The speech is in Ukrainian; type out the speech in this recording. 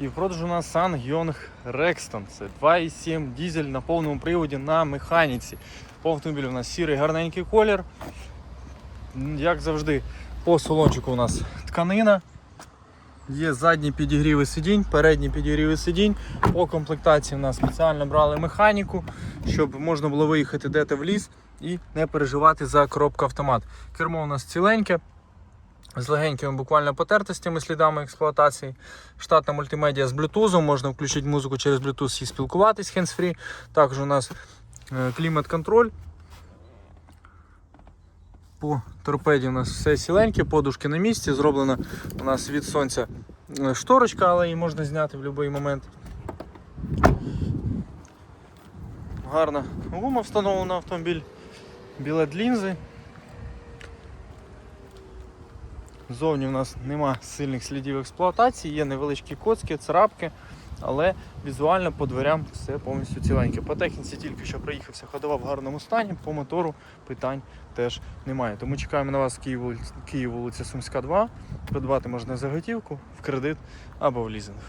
І в продажу у нас Sanyong Rexton. Це 2,7 дізель на повному приводі на механіці. По автомобілю у нас сірий гарненький колір. Як завжди, по салончику у нас тканина. Є задні підігріви сидінь, передні підігріви сидінь. По комплектації у нас спеціально брали механіку, щоб можна було виїхати де-то в ліс і не переживати за коробку автомат. Кермо у нас ціленьке, з легенькими буквально потертостями, слідами експлуатації. Штатна мультимедіа з Bluetooth, можна включити музику через Bluetooth і спілкуватись hands-free. Також у нас е, клімат-контроль. По торпеді у нас все сіленьке, подушки на місці. Зроблена у нас від сонця е, шторочка, але її можна зняти в будь-який момент. Гарна гума встановлена автомобіль. Білет лінзи. Зовні в нас нема сильних слідів експлуатації, є невеличкі коцки, царапки, але візуально по дверям все повністю ціленьке. По техніці тільки що приїхався, ходова в гарному стані, по мотору питань теж немає. Тому чекаємо на вас в Київ, вулиця Сумська, 2. Придбати можна за готівку, в кредит або в лізинг.